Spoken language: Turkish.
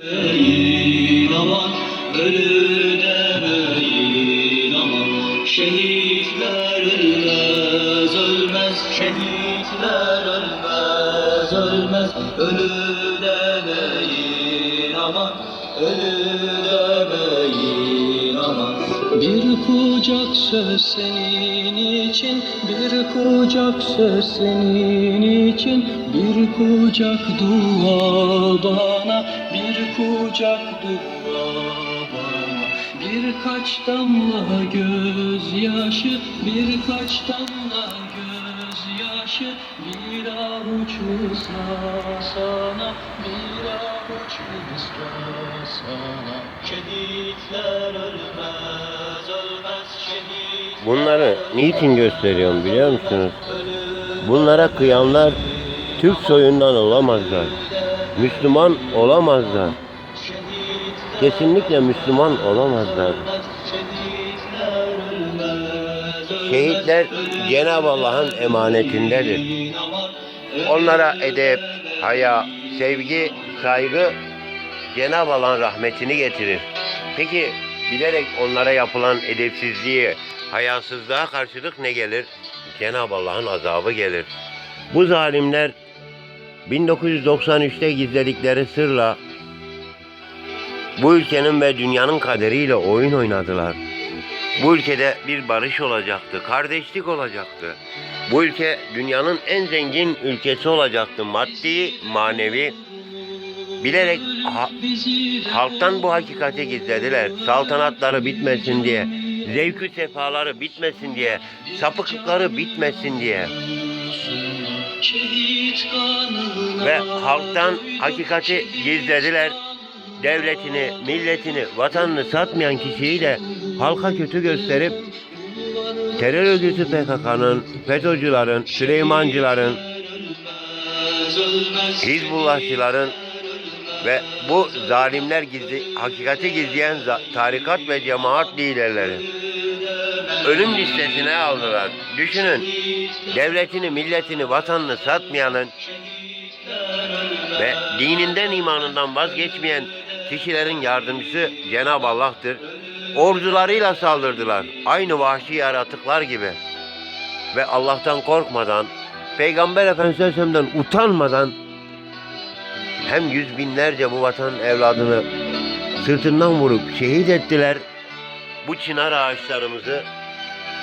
demeyin aman Ölü demeyin aman Ölü demeyin aman. Ölü demeyin Bir kucak söz senin için Bir kucak söz senin için. Bir kucak dua bana Bir kucak dua bana. Birkaç damla gözyaşı Birkaç damla gözyaşı. Bir avuç mısra sana Bir avuç mısra sana. Şehitler Bunları niçin gösteriyorum biliyor musunuz? Bunlara kıyanlar Türk soyundan olamazlar. Müslüman olamazlar. Kesinlikle Müslüman olamazlar. Şehitler Cenab-ı Allah'ın emanetindedir. Onlara edep, haya, sevgi, saygı Cenab-ı Allah'ın rahmetini getirir. Peki bilerek onlara yapılan edepsizliği, hayasızlığa karşılık ne gelir? Cenab-ı Allah'ın azabı gelir. Bu zalimler 1993'te gizledikleri sırla bu ülkenin ve dünyanın kaderiyle oyun oynadılar. Bu ülkede bir barış olacaktı, kardeşlik olacaktı. Bu ülke dünyanın en zengin ülkesi olacaktı. Maddi, manevi. Bilerek ha- halktan bu hakikati gizlediler. Saltanatları bitmesin diye, zevkü sefaları bitmesin diye, sapıklıkları bitmesin diye. Ve halktan hakikati gizlediler. Devletini, milletini, vatanını satmayan kişiyi de halka kötü gösterip terör örgütü PKK'nın, FETÖ'cülerin, Süleymancıların, Hizbullahçıların ve bu zalimler gizli, hakikati gizleyen tarikat ve cemaat liderleri ölüm listesine aldılar. Düşünün, devletini, milletini, vatanını satmayanın ve dininden, imanından vazgeçmeyen kişilerin yardımcısı Cenab-ı Allah'tır. Ordularıyla saldırdılar. Aynı vahşi yaratıklar gibi. Ve Allah'tan korkmadan, Peygamber Efendimiz Aleyhisselam'dan utanmadan hem yüz binlerce bu vatan evladını sırtından vurup şehit ettiler. Bu çınar ağaçlarımızı